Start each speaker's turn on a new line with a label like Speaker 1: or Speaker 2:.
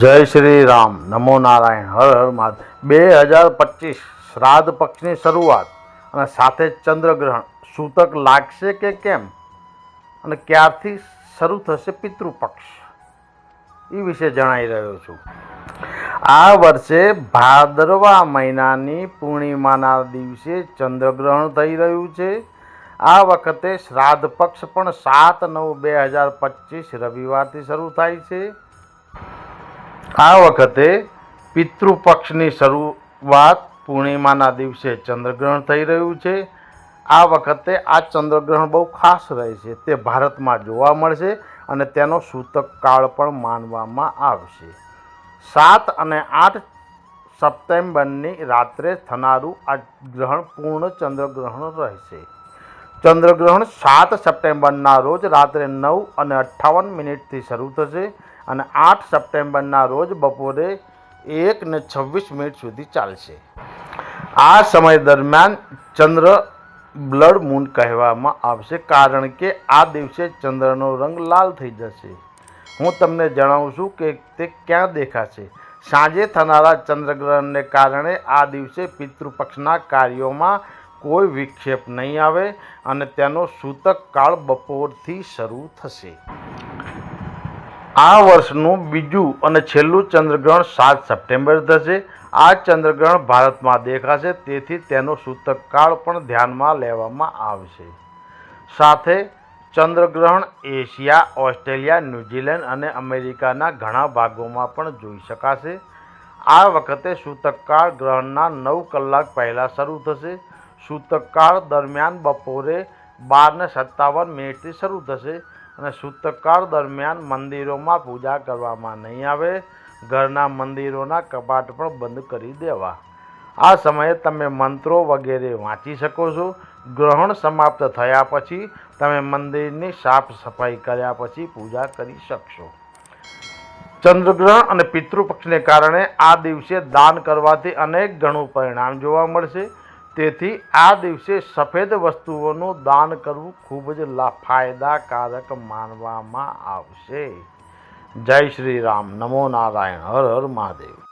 Speaker 1: જય શ્રી રામ. નમો નારાયણ. હર હર મહાદેવ. બે હજાર પચીસ શ્રાદ્ધ પક્ષની શરૂઆત અને સાથે ચંદ્રગ્રહણ. સૂતક લાગશે કે કેમ? અને ક્યારથી શરૂ થશે પિતૃપક્ષ? એ વિશે જણાવી રહ્યો છું. આ વર્ષે ભાદરવા મહિનાની પૂર્ણિમાના દિવસે ચંદ્રગ્રહણ થઈ રહ્યું છે. આ વખતે શ્રાદ્ધ પક્ષ પણ સાત નવ બે હજાર પચીસ રવિવારથી શરૂ થાય છે. આ વખતે પિતૃપક્ષની શરૂઆત પૂર્ણિમાના દિવસે ચંદ્રગ્રહણ થઈ રહ્યું છે. આ વખતે આ ચંદ્રગ્રહણ બહુ ખાસ રહે છે. તે ભારતમાં જોવા મળશે અને તેનો સૂતક કાળ પણ માનવામાં આવશે. સાત અને આઠ સપ્ટેમ્બરની રાત્રે થનારું આ ગ્રહણ પૂર્ણ ચંદ્રગ્રહણ રહેશે. ચંદ્રગ્રહણ સાત સપ્ટેમ્બરના રોજ રાત્રે નવ અને અઠ્ઠાવન મિનિટથી શરૂ થશે અને આઠ સપ્ટેમ્બરના રોજ બપોરે એક ને છવ્વીસ મિનિટ સુધી ચાલશે. આ સમય દરમિયાન ચંદ્ર બ્લડ મૂન કહેવામાં આવશે કારણ કે આ દિવસે ચંદ્રનો રંગ લાલ થઈ જશે. હું તમને જણાવું છું કે તે ક્યાં દેખાશે. સાંજે થનારા ચંદ્રગ્રહણને કારણે આ દિવસે પિતૃપક્ષના કાર્યોમાં કોઈ વિક્ષેપ નહીં આવે અને તેનો સૂતક કાળ બપોરથી શરૂ થશે. આ વર્ષનું બીજું અને છેલ્લું ચંદ્રગ્રહણ સાત સપ્ટેમ્બર થશે. આ ચંદ્રગ્રહણ ભારતમાં દેખાશે, તેથી તેનો સૂતક કાળ પણ ધ્યાનમાં લેવામાં આવશે. સાથે ચંદ્રગ્રહણ એશિયા, ઓસ્ટ્રેલિયા, ન્યૂઝીલેન્ડ અને અમેરિકાના ઘણા ભાગોમાં પણ જોઈ શકાશે. આ વખતે સૂતકકાળ ગ્રહણના નવ કલાક પહેલાં શરૂ થશે. સૂતકકાળ દરમિયાન બપોરે બારને સત્તાવન મિનિટથી શરૂ થશે અને સૂતકકાળ દરમિયાન મંદિરોમાં પૂજા કરવામાં નહીં આવે. ઘરના મંદિરોના કપાટ પણ બંધ કરી દેવા. આ સમયે તમે મંત્રો વગેરે વાંચી શકો છો. ગ્રહણ સમાપ્ત થયા પછી તમે મંદિરની સાફ સફાઈ કર્યા પછી પૂજા કરી શકશો. ચંદ્રગ્રહણ અને પિતૃપક્ષને કારણે આ દિવસે દાન કરવાથી અનેક ગણું પરિણામ જોવા મળશે. તેથી આ દિવસે સફેદ વસ્તુઓનું દાન કરવું ખૂબ જ ફાયદાકારક માનવામાં આવશે. જય શ્રી રામ. નમો નારાયણ. હર હર મહાદેવ.